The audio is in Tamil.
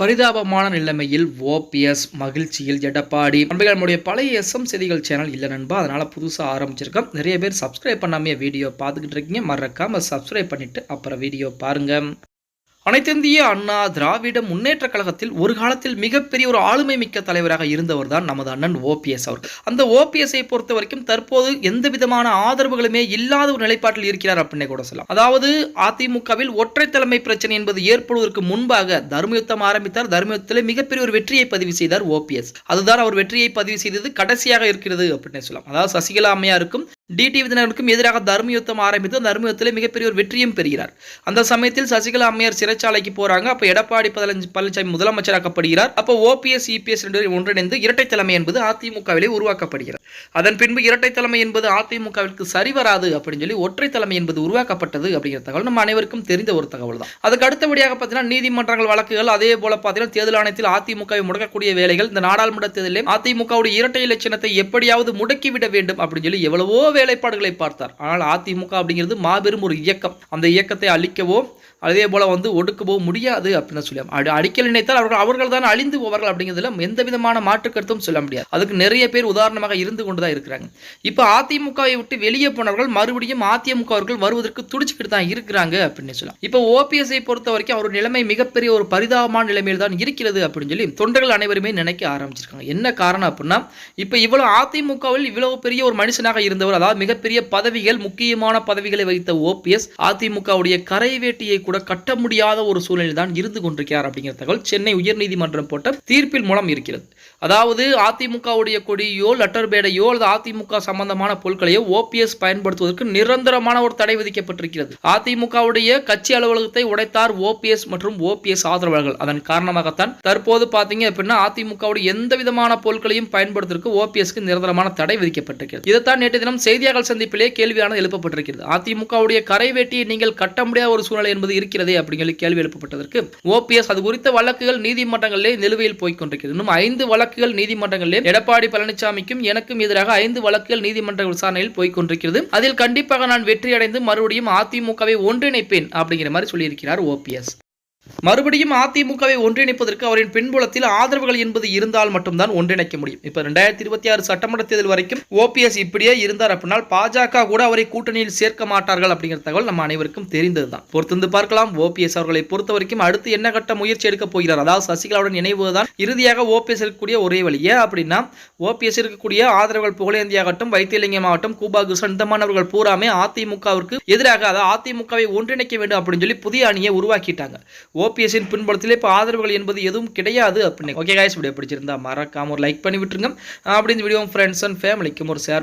பரிதாபமான நிலைமையில் ஓபிஎஸ் மகிழ்ச்சியில் எடப்பாடி நண்பர்கள் நம்முடைய பழைய எஸ்எம் செய்திகள் சேனல் இல்லை நண்பா அதனால புதுசாக ஆரம்பிச்சிருக்கோம். நிறைய பேர் சப்ஸ்கிரைப் பண்ணாமே வீடியோ பார்த்துக்கிட்டு இருக்கீங்க. மறக்காம சப்ஸ்கிரைப் பண்ணிட்டு அப்புறம் வீடியோ பாருங்க. அனைத்திந்திய அண்ணா திராவிட முன்னேற்ற கழகத்தில் ஒரு காலத்தில் மிகப்பெரிய ஒரு ஆளுமை மிக்க தலைவராக இருந்தவர் தான் நமது அண்ணன் ஓபிஎஸ் அவர். அந்த ஓபிஎஸ்ஐ பொறுத்த வரைக்கும் தற்போது எந்த விதமான ஆதரவுகளுமே இல்லாத ஒரு நிலைப்பாட்டில் இருக்கிறார் அப்படின்னே கூட சொல்லலாம். அதாவது அதிமுகவில் ஒற்றை தலைமை பிரச்சனை என்பது ஏற்படுவதற்கு முன்பாக தர்மயுத்தம் ஆரம்பித்தார். தர்மயுத்தத்தில் மிகப்பெரிய ஒரு வெற்றியை பதிவு செய்தார் ஓபிஎஸ் அதுதான் அவர் வெற்றியை பதிவு செய்தது கடைசியாக இருக்கிறது அப்படின்னே சொல்லலாம். அதாவது சசிகலா அம்மையாருக்கும் டிடி விதினருக்கும் எதிராக தர்மயுத்தம் ஆரம்பித்து தர்ம யுத்தத்தில் மிகப்பெரிய ஒரு வெற்றியும் பெறுகிறார். அந்த சமயத்தில் சசிகலா அம்மையார் சிறைச்சாலைக்கு போறாங்க. அப்ப எடப்பாடி பழனிசாமி பழனிசாமி முதலமைச்சராக்கப்படுகிறார். அப்போ ஓபிஎஸ் இபிஎஸ் ரெண்டு ஒன்றிணைந்து இரட்டை தலைமை என்பது அதிமுகவிலே உருவாக்கப்படுகிறது. அதன் பின்பு இரட்டை தலைமை என்பது அதிமுகவிற்கு சரி வராது அப்படின்னு சொல்லி ஒற்றை தலைமை என்பது உருவாக்கப்பட்டது அப்படிங்கிற தகவல் நம்ம அனைவருக்கும் தெரிந்த ஒரு தகவல் தான். அதுக்கு அடுத்தபடியாக பார்த்தீங்கன்னா நீதிமன்றங்கள் வழக்குகள் அதே போல பார்த்தீங்கன்னா தேர்தல் ஆணையத்தில் அதிமுகவை முடக்கக்கூடிய வேலைகள் இந்த நாடாளுமன்ற தேர்தலில் அதிமுகவுடைய இரட்டை இலட்சணத்தை எப்படியாவது முடக்கிவிட வேண்டும் அப்படின்னு சொல்லி எவ்வளவோ வேலைப்பாடுகளை பார்த்தார். ஆனால் அதிமுக அப்படிங்கிறது மாபெரும் ஒரு இயக்கம். அந்த இயக்கத்தை அழிக்கவோ அதே போல வந்து ஒடுக்கவோ முடியாது அப்படின்னு சொல்லி அடி அடிக்கல் நினைத்தால் அவர்கள் அவர்கள் தான் அழிந்து போவார்கள் அப்படிங்கிறதுல எந்த விதமான மாற்று கருத்தும் சொல்ல முடியாது. அதுக்கு நிறைய பேர் உதாரணமாக இருந்து கொண்டு தான் இருக்கிறாங்க. இப்போ அதிமுகவை விட்டு வெளியே போனவர்கள் மறுபடியும் அதிமுக அவர்கள் வருவதற்கு துடிச்சுக்கிட்டு தான் இருக்கிறாங்க அப்படின்னு சொல்லலாம். இப்போ ஓபிஎஸ்ஐ பொறுத்த வரைக்கும் அவர் நிலைமை மிகப்பெரிய ஒரு பரிதாபமான நிலைமையில் தான் இருக்கிறது அப்படின்னு சொல்லி தொண்டர்கள் அனைவருமே நினைக்க ஆரம்பிச்சிருக்காங்க. என்ன காரணம் அப்படின்னா இப்போ இவ்வளவு அதிமுகவில் இவ்வளவு பெரிய ஒரு மனுஷனாக இருந்தவர் அதாவது மிகப்பெரிய பதவிகள் முக்கியமான பதவிகளை வைத்த ஓபிஎஸ் அதிமுகவுடைய கரை வேட்டியை கூட கட்ட முடியாத ஒரு சூழ்நிலையில் தான் இருந்து கொண்டிருக்கிறார் அப்படிங்கிற தகவல் சென்னை உயர்நீதிமன்றம் போட்ட தீர்ப்பில் மூலம் இருக்கிறது. அதாவது அதிமுகவுடைய கொடியோ லெட்டர் பேடையோ அல்லது அதிமுக சம்பந்தமான பொருட்களையோ ஓபிஎஸ் பயன்படுத்துவதற்கு நிரந்தரமான ஒரு தடை விதிக்கப்பட்டிருக்கிறது. அதிமுகவுடைய கட்சி அலுவலகத்தை உடைத்தார் ஓபிஎஸ் மற்றும் ஓபிஎஸ் ஆதரவாளர்கள். அதன் காரணமாகத்தான் தற்போது பாத்தீங்க அப்படின்னா அதிமுகவுடைய எந்த விதமான பொருட்களையும் பயன்படுத்துவதற்கு ஓபிஎஸ்க்கு நிரந்தரமான தடை விதிக்கப்பட்டிருக்கிறது. இதைத்தான் நேற்று தினம் செய்தி செய்தியாளர் சந்திப்பிலே கேள்வியானது எழுப்பப்பட்டிருக்கிறது. அதிமுகவுடைய கரை வேட்டியை நீங்கள் கட்ட முடியாத ஒரு சூழ்நிலை என்பது இருக்கிறதே அப்படிங்கிற கேள்வி எழுப்பப்பட்டதற்கு ஓபிஎஸ் அது குறித்த வழக்குகள் நீதிமன்றங்களிலே நிலுவையில் போய்க் கொண்டிருக்கிறது இன்னும் ஐந்து வழக்குகள் நீதிமன்றங்களிலே எடப்பாடி பழனிசாமிக்கும் எனக்கும் எதிராக ஐந்து வழக்குகள் நீதிமன்ற விசாரணையில் போய்க் கொண்டிருக்கிறது அதில் கண்டிப்பாக நான் வெற்றி அடைந்து மறுபடியும் அதிமுகவை ஒன்றிணைப்பேன் அப்படிங்கிற மாதிரி சொல்லியிருக்கிறார் ஓபிஎஸ் மறுபடியும் அதிமுகவை ஒன்றிணைப்பதற்கு அவரின் பின்புலத்தில் ஆதரவுகள் என்பது இருந்தால் மட்டும்தான் ஒன்றிணைக்க முடியும். இப்ப ரெண்டாயிரத்தி இருபத்தி ஆறு சட்டமன்ற தேர்தல் வரைக்கும் ஓபிஎஸ் இப்படியே இருந்தார் அப்படின்னா பாஜக கூட அவரை கூட்டணியில் சேர்க்க மாட்டார்கள் அப்படிங்கிற தகவல் நம்ம அனைவருக்கும் தெரிந்ததுதான். பொறுத்திருந்து பார்க்கலாம். ஓபிஎஸ் அவர்களை பொறுத்த வரைக்கும் அடுத்து என்ன கட்ட முயற்சி எடுக்க போகிறார்? அதாவது சசிகலாவுடன் இணைவதுதான் இறுதியாக ஓபிஎஸ் இருக்கக்கூடிய ஒரே வழி. ஏன் அப்படின்னா ஓபிஎஸ் இருக்கக்கூடிய ஆதரவுகள் புகழேந்தியாகட்டும் வைத்தியலிங்கம் ஆகட்டும் கூபா கிருஷ்ணன் இந்த மாணவர்கள் பூராமே அதிமுகவிற்கு எதிராக அதாவது அதிமுகவை ஒன்றிணைக்க வேண்டும் அப்படின்னு சொல்லி புதிய அணியை உருவாக்கிட்டாங்க. ஓபிஎஸ்ஸின் பின்புலத்தில் இப்போ ஆதரவுகள் என்பது எதுவும் கிடையாது அப்படின்னு. ஓகே காய்ஸ் வீடியோ பிடிச்சிருந்தா மறக்காம ஒரு லைக் பண்ணி விட்டுருங்க. அப்படி இந்த வீடியோ ஃப்ரெண்ட்ஸ் அண்ட் ஃபேமிலிக்கும் ஒரு ஷேர்